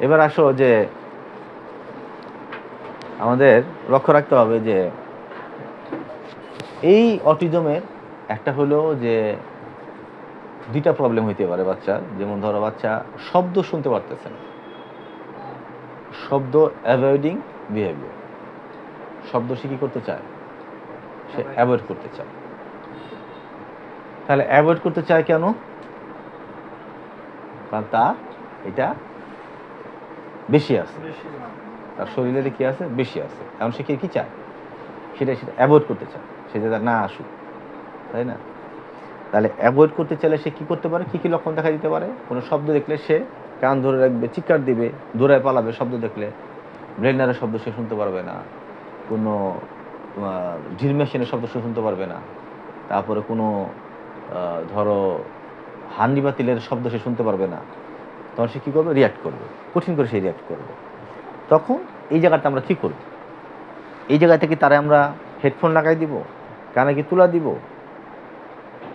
এবার আসো যে আমাদের লক্ষ্য রাখতে হবে যে এই অটিজমের একটা হলো যে দুইটা প্রবলেম হইতে পারে বাচ্চার যেমন ধরো বাচ্চা শব্দ শুনতে পারতেছে না। শব্দ অ্যাভয়েডিং বিহেভিয়ার শব্দ সে কি করতে চায়? সে অ্যাভয়েড করতে চায়। তাহলে অ্যাভয়েড করতে চায় কেন? কারণ তার এটা বেশি আছে। তার শরীরে কি আছে? বেশি আছে। এখন সে কি- চায়? সেটা সেটা অ্যাভয়েড করতে চায়। সে যাতে না আসুক। তাই না? তাহলে অ্যাভয়েড করতে চাইলে সে কি করতে পারে? কি কি লক্ষণ দেখা দিতে পারে? কোনো শব্দ দেখলে সে কান ধরে রাখবে, চিৎকার দিবে দৌড়ায় পালাবে, শব্দ দেখলে ব্রেনারের শব্দ সে শুনতে পারবে না। কোনো ড্রিল মেশিনের শব্দ সে শুনতে পারবে না। তারপরে কোনো ধরো হান্ডি বাতিলের শব্দ সে শুনতে পারবে না। তখন সে কী করবে? রিয়াক্ট করবে। কঠিন করে সে রিয়াক্ট করবে। তখন এই জায়গাটা আমরা কী করব। এই জায়গা থেকে তারা আমরা হেডফোন লাগাই দিব, কানে কি তুলা দিব,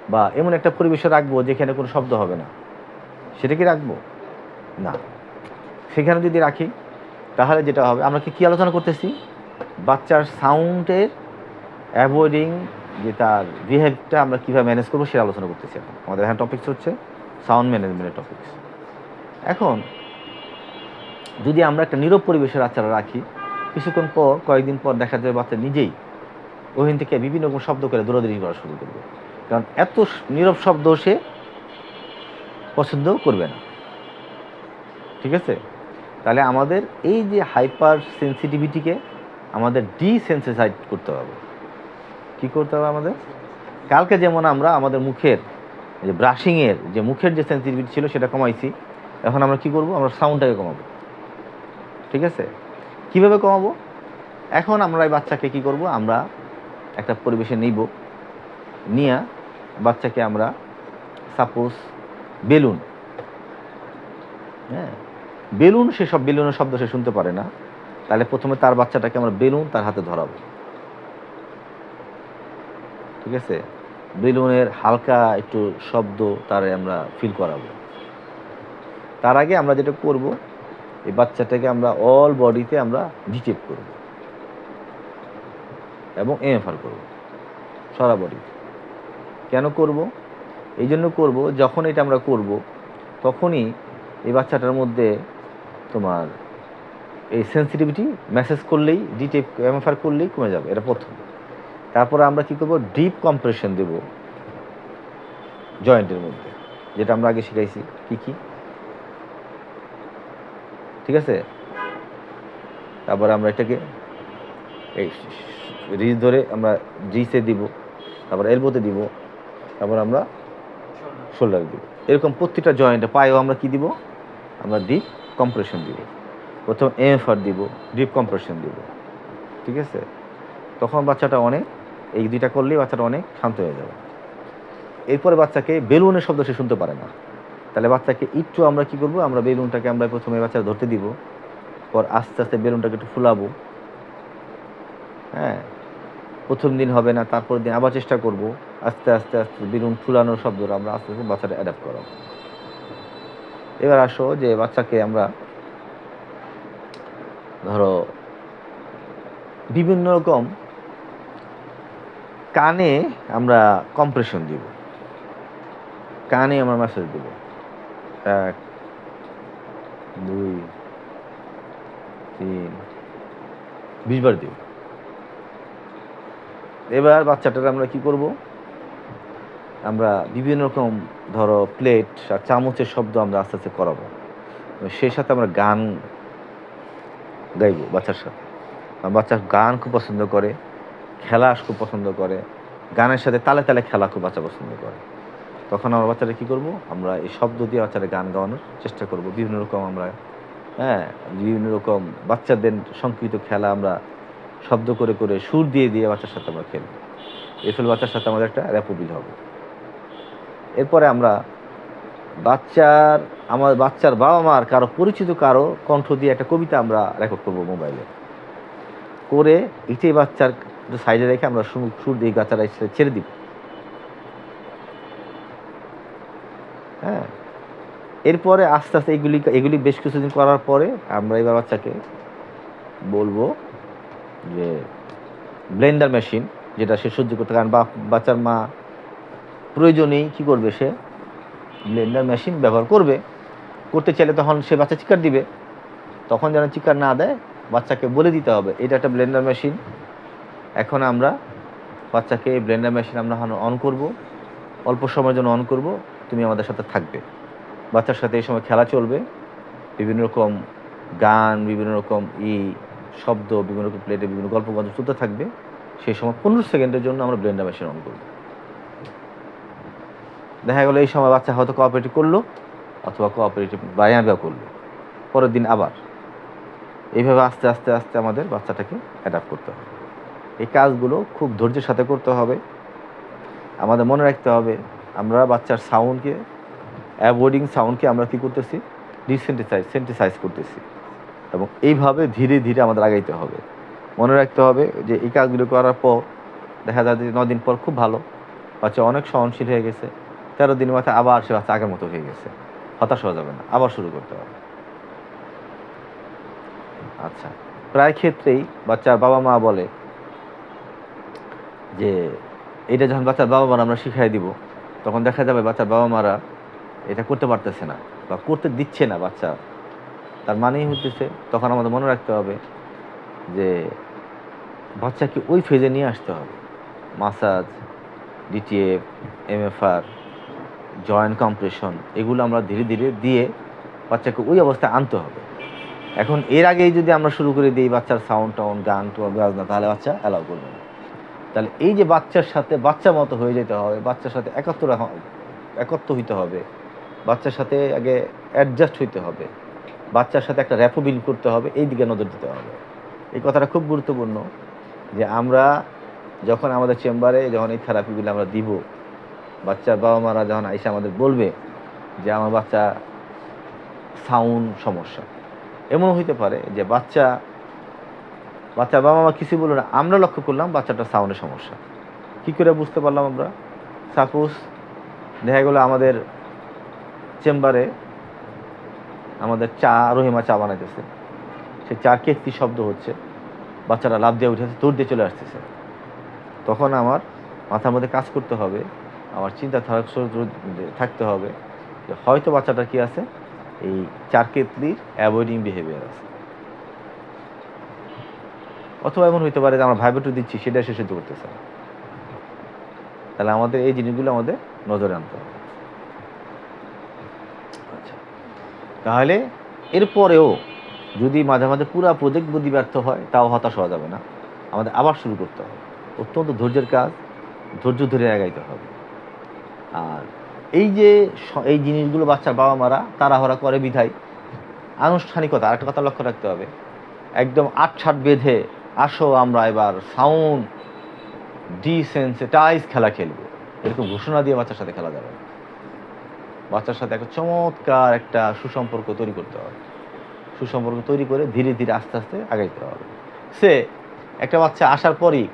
বা এমন একটা পরিবেশে রাখব যেখানে কোনো শব্দ হবে না। সেটা কি রাখব? না। সেখানে যদি রাখি, তাহলে যেটা হবে, আমরা কি, কী আলোচনা করতেছি? বাচ্চার সাউন্ডের অ্যাভয়েডিং যে তার বিহেভটা আমরা কীভাবে ম্যানেজ করব, সেটা আলোচনা করতেছি এখন। আমাদের এখানে টপিক্স হচ্ছে সাউন্ড ম্যানেজমেন্টের টপিকস এখন, যদি আমরা একটা নীরব পরিবেশের আচারা রাখি, কিছুক্ষণ পর, কয়েকদিন পর দেখা যাবে বাচ্চা নিজেই ওখান থেকে বিভিন্ন রকম শব্দ করে দৌড়াদৌড়ি করা শুরু করবে। কারণ এত নীরব শব্দ সে পছন্দ করবে না। ঠিক আছে? তাহলে আমাদের এই যে হাইপার সেন্সিটিভিটিকে আমাদের ডিসেন্সিটাইজ করতে হবে। কি করতে হবে আমাদের? কালকে যেমন আমরা আমাদের মুখের যে ব্রাশিংয়ের যে মুখের যে সেন্সিটিভিটি ছিল সেটা কমাইছি এখন আমরা কি করব? আমরা সাউন্ডটাকে কমাবো। ঠিক আছে? কীভাবে কমাবো? এখন আমরা এই বাচ্চাকে কি করব? আমরা একটা পরিবেশে নিব। নিয়ে বাচ্চাকে আমরা সাপোজ বেলুন। হ্যাঁ? বেলুন সেসব বেলুনের শব্দ সে শুনতে পারে না। তাহলে প্রথমে তার বাচ্চাটাকে আমরা বেলুন তার হাতে ধরাবো। ঠিক আছে? বেলুনের হালকা একটু শব্দ তারে আমরা ফিল করাবো। তার আগে আমরা যেটা করব, এই বাচ্চাটাকে আমরা অল বডিতে আমরা ডিটেপ করব এবং এমএফআর করব, সারা বডি কেন করব? এই জন্য করব, যখন এটা আমরা করব, তখনই এই বাচ্চাটার মধ্যে তোমার এই সেন্সিটিভিটি মেসেজ করলেই ডিটেপ এমএফআর করলেই কমে যাবে, এটা প্রথম। তারপরে আমরা কি করব? ডিপ কম্প্রেশন দেব জয়েন্টের মধ্যে, যেটা আমরা আগে শিখাইছি, কী কি? ঠিক আছে? তারপরে আমরা এটাকে এই রিজ ধরে আমরা জিসে দিব, তারপর এলবোতে দিব, তারপর আমরা শোল্ডার দিব। এরকম প্রত্যেকটা জয়েন্টে পায়েও আমরা কি দিব? আমরা ডিপ কম্প্রেশন দিব। প্রথম এমএফআর দিব ডিপ কম্প্রেশন দিব। ঠিক আছে? তখন বাচ্চাটা অনেক, এই দুইটা করলেই বাচ্চাটা অনেক শান্ত হয়ে যাবে। এরপরে বাচ্চাকে বেলুনের শব্দ সে শুনতে পারে না। তাহলে বাচ্চাকে একটু আমরা কি করব? আমরা বেলুনটাকে আমরা প্রথমে বাচ্চা ধরতে দিব। পর আস্তে আস্তে বেলুনটাকে একটু ফুলাবো। হ্যাঁ? প্রথম দিন হবে না, তারপর দিন আবার চেষ্টা করব। আস্তে আস্তে আস্তে বেলুন ফুলানোর শব্দটা আমরা আস্তে আস্তে বাচ্চাটা অ্যাডাপ্ট করাবো। এবার আসো যে বাচ্চাকে আমরা ধরো বিভিন্ন রকম কানে আমরা কম্প্রেশন দিব। কানে আমরা মেসেজ দিব। এক দুই তিন বিশ বার দিব এবার বাচ্চাটার আমরা কি করব? আমরা বিভিন্ন রকম ধরো প্লেট আর চামচের শব্দ আমরা আস্তে আস্তে করাবো। সেই সাথে আমরা গান গাইবো বাচ্চার সাথে। বাচ্চা গান খুব পছন্দ করে, খেলা খুব পছন্দ করে, গানের সাথে তালে তালে খেলা খুব বাচ্চা পছন্দ করে। তখন আমরা বাচ্চারা কী করব? আমরা এই শব্দ দিয়ে বাচ্চারা গান গাওয়ানোর চেষ্টা করব। বিভিন্ন রকম আমরা হ্যাঁ বিভিন্ন রকম বাচ্চাদের সংকৃত খেলা আমরা শব্দ করে করে, সুর দিয়ে দিয়ে বাচ্চার সাথে আমরা খেলব। এর ফলে বাচ্চার সাথে আমাদের একটা র্যাপোবিল হবে। এরপরে আমরা বাচ্চার, আমার বাচ্চার বাবা মার কারও পরিচিত কারও কণ্ঠ দিয়ে একটা কবিতা আমরা রেকর্ড করব মোবাইলে। করে এটাই বাচ্চার সাইডে রেখে আমরা সুর দিয়ে বাচ্চারা ছেড়ে দিব। হ্যাঁ। এরপরে আস্তে আস্তে এগুলি এগুলি বেশ কিছুদিন করার পরে আমরা এবার বাচ্চাকে বলব যে ব্লেন্ডার মেশিন যেটা সে সহ্য করতে কারণ বা- বাচ্চার মা প্রয়োজনেই কি করবে সে ব্লেন্ডার মেশিন ব্যবহার করবে। করতে চাইলে তখন সে বাচ্চা চিকার দিবে। তখন যেন চিকার না দেয়, বাচ্চাকে বলে দিতে হবে, এটা একটা ব্লেন্ডার মেশিন। এখন আমরা বাচ্চাকে ব্লেন্ডার মেশিন আমরা অন করব। অল্প সময়ের জন্য অন করব। তুমি আমাদের সাথে থাকবে। বাচ্চার সাথে এই সময় খেলা চলবে। বিভিন্ন রকম গান, বিভিন্ন রকম ই, শব্দ, বিভিন্ন রকম প্লেটে বিভিন্ন গল্প গল্প চলতে থাকবে। সেই সময় পনেরো সেকেন্ডের জন্য আমরা ব্লেন্ডার মেশিন অন করব। দেখা গেলো এই সময় বাচ্চা হয়তো কোঅপারেটিভ করল অথবা কোঅপারেটিভ বায়াঙ্গা করল। পরের দিন আবার। এইভাবে আস্তে আস্তে আস্তে আমাদের বাচ্চাটাকে অ্যাডাপ্ট করতে হবে। এই কাজগুলো খুব ধৈর্যের সাথে করতে হবে। আমাদের মনে রাখতে হবে আমরা বাচ্চার সাউন্ডকে অ্যাভয়েডিং সাউন্ডকে আমরা কী করতেছি? ডিসেন্টিসাইজ সেন্টিসাইজ করতেছি। এবং এইভাবে ধীরে ধীরে আমাদের আগাইতে হবে। মনে রাখতে হবে যে এই কাজগুলো করার পর দেখা যায় যে দিন পর খুব ভালো। বাচ্চা অনেক সহনশীল হয়ে গেছে। তেরো দিনের মাথায় আবার সে বাচ্চা আগের মতো হয়ে গেছে। হতাশ হওয়া যাবে না, আবার শুরু করতে হবে। আচ্ছা প্রায় ক্ষেত্রেই বাচ্চার বাবা মা বলে যে, এটা যখন বাচ্চার বাবা মারা আমরা শিখাই দিব তখন দেখা যাবে বাচ্চার বাবা মারা এটা করতে পারতেছে না বা করতে দিচ্ছে না বাচ্চা। তার মানেই হতেছে তখন আমাদের মনে রাখতে হবে যে বাচ্চাকে ওই ফেজে নিয়ে আসতে হবে। Massage DTF MFR joint compression এগুলো আমরা ধীরে ধীরে দিয়ে বাচ্চাকে ওই অবস্থায় আনতে হবে। এখন এর আগেই যদি আমরা শুরু করে দিই বাচ্চার সাউন্ড টাউন গান টোন বাজনা, তাহলে বাচ্চা অ্যালাউ করবে না। তাহলে এই যে বাচ্চার সাথে, বাচ্চা মতো হয়ে যেতে হবে, বাচ্চার সাথে একাত্ম একত্র হইতে হবে, বাচ্চার সাথে আগে অ্যাডজাস্ট হইতে হবে, বাচ্চার সাথে একটা র্যাপো বিল্ড করতে হবে, এই দিকে নজর দিতে হবে। এই কথাটা খুব গুরুত্বপূর্ণ যে আমরা যখন আমাদের চেম্বারে যখন এই থেরাপিগুলো আমরা দিব, বাচ্চার বাবা মারা যখন এসে আমাদের বলবে যে আমার বাচ্চা সাউন্ড সমস্যা এমন হইতে পারে যে বাচ্চা বাচ্চার বাবা মা কিছু বলল না। আমরা লক্ষ্য করলাম বাচ্চাটার সাউন্ডের সমস্যা। কী করে বুঝতে পারলাম আমরা? সাপোজ দেখা গেলো আমাদের চেম্বারে আমাদের চা, রহিমা চা বানাইতেছে। সে চার কেকটি শব্দ হচ্ছে? বাচ্চারা লাভ দিয়ে উঠেছে, দৌড় দিয়ে চলে আসতেছে। তখন আমার মাথার মধ্যে কাজ করতে হবে, আমার চিন্তা থাক- থাকতে হবে যে হয়তো বাচ্চাটা কি আছে? এই চার কেতলির অ্যাভয়েডিং বিহেভিয়ার আছে। অথবা এমন হইতে পারে যে আমরা ভাইব্রেটর দিচ্ছি, সেটা সে সহ্য করতেছে না। তাহলে আমাদের এই জিনিসগুলো আমাদের নজরে আনতে হবে। আচ্ছা। তাহলে এরপরেও যদি মাঝে মাঝে পুরা প্রজেক্ট যদি ব্যর্থ হয়, তাও হতাশ হওয়া যাবে না। আমাদের আবার শুরু করতে হবে। অত্যন্ত ধৈর্যের কাজ, ধৈর্য ধরে আগাইতে হবে। আর এই যে এই জিনিসগুলো বাচ্চার বাবা মারা তাড়াহড়া করে বিধায়, আনুষ্ঠানিকতা, আরেকটা কথা লক্ষ্য রাখতে হবে। একদম আটছাট বেঁধে আসো, আমরা এবার সাউন্ড ডিসেন্সিটাইজ খেলা খেলব। এরকম ঘোষণা দিয়ে বাচ্চার সাথে খেলা যাবে বাচ্চার সাথে একটা চমৎকার একটা সুসম্পর্ক তৈরি করতে হবে। সুসম্পর্ক তৈরি করে ধীরে ধীরে আস্তে আস্তে আগাইতে হবে। সে একটা বাচ্চা আসার পরই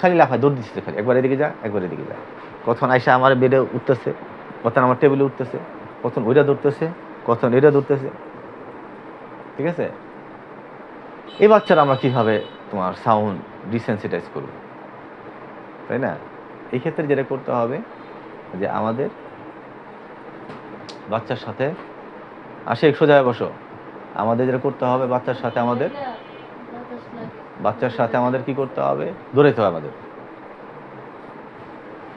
খালি লাফায় দৌড় দিচ্ছে খালি। একবার এদিকে যা, একবার এদিকে যা। কখন আইসা আমার বেডে উঠতেছে কখন আমার টেবিলে উঠতেছে কখন ওইটা দৌড়তেছে কখন এটা দৌড়তেছে। ঠিক আছে? এই বাচ্চারা আমরা কীভাবে তোমার সাউন্ড ডিসেন্সিটাইজ করব? তাই না? এই ক্ষেত্রে যেটা করতে হবে যে আমাদের বাচ্চার সাথে আসে সোজা বসো। আমাদের যেটা করতে হবে বাচ্চার সাথে আমাদের, বাচ্চার সাথে আমাদের কি করতে হবে? দৌড়াইতে হবে আমাদের।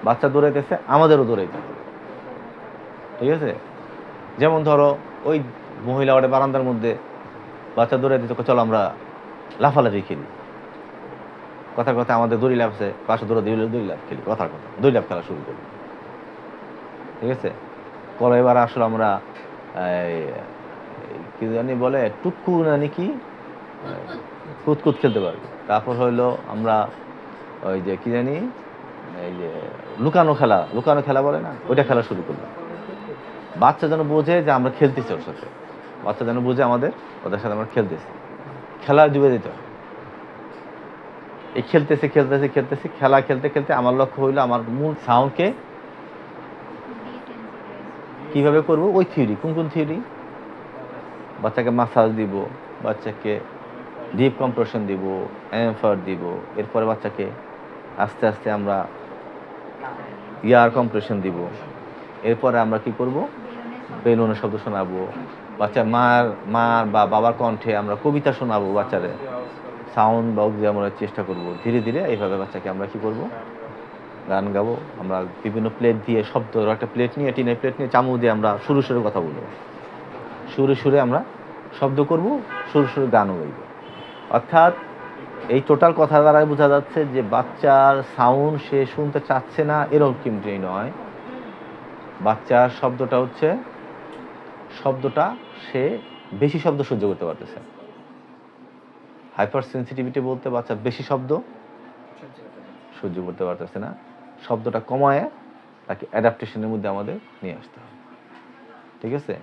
বাচ্চা দৌড়াইতেছে, আমাদেরও দৌড়াইতে হবে। ঠিক আছে? যেমন ধরো ওই মহিলা ওটা বারান্দার মধ্যে বাচ্চা দৌড়ে তো চলো আমরা লাফালাফি খেলি। কথার কথা আমাদের দড়ি লাফছে, পাশে দৌড়া দিয়ে দড়ি লাফ খেলি, কথার কথা, দড়ি লাফ খেলা শুরু করি ঠিক আছে? পরে এবার আসলে আমরা কি জানি বলে টুকু না নাকি কুতকুত খেলতে পারব। তারপর হইল আমরা ওই যে কি জানি, এই যে লুকানো খেলা লুকানো খেলা বলে না, ওইটা খেলা শুরু করলাম। বাচ্চা যেন বোঝে যে আমরা খেলতেছি ওর সাথে। বাচ্চা যেন বুঝে আমাদের ওদের সাথে আমরা খেলতেছি। খেলা ডুবে দিতে হবে এই খেলতেছে খেলতেছে খেলতেছে খেলা খেলতে খেলতে আমার লক্ষ্য হইল আমার মূল সাউন্ডকে কীভাবে করব? ওই থিওরি কোন কোন থিওরি বাচ্চাকে মাসাজ দিব বাচ্চাকে ডিপ কম্প্রেশন দিব এমফার দিব এরপরে বাচ্চাকে আস্তে আস্তে আমরা ইয়ার কম্প্রেশন দিব। এরপরে আমরা কি করব? বেলুনের শব্দ শোনাবো। বাচ্চা মার মার বা বাবার কণ্ঠে আমরা কবিতা শোনাবো বাচ্চারে। সাউন্ড বক্স দিয়ে আমরা চেষ্টা করব। ধীরে ধীরে এইভাবে বাচ্চাকে আমরা কি করব? গান গাবো। আমরা বিভিন্ন প্লেট দিয়ে শব্দ, একটা প্লেট নিয়ে, টিনের প্লেট নিয়ে চামু দিয়ে আমরা সুরে সুরে কথা বলব। সুরে সুরে আমরা শব্দ করব, সুরে সুরে গানও গাইব। অর্থাৎ এই টোটাল কথা দ্বারা বোঝা যাচ্ছে যে বাচ্চার সাউন্ড সে শুনতে চাচ্ছে না এরকম কিন্তু নয়। বাচ্চার শব্দটা হচ্ছে শব্দটা সে বেশি শব্দ সহ্য করতে পারতেছে। হাইপার সেন্সিটিভিটি বলতে বাচ্চা বেশি শব্দ সহ্য করতে পারতেছে না। শব্দটা কমায় তাকে অ্যাডাপ্টেশনের মধ্যে আমাদের নিয়ে আসতে হবে। ঠিক আছে?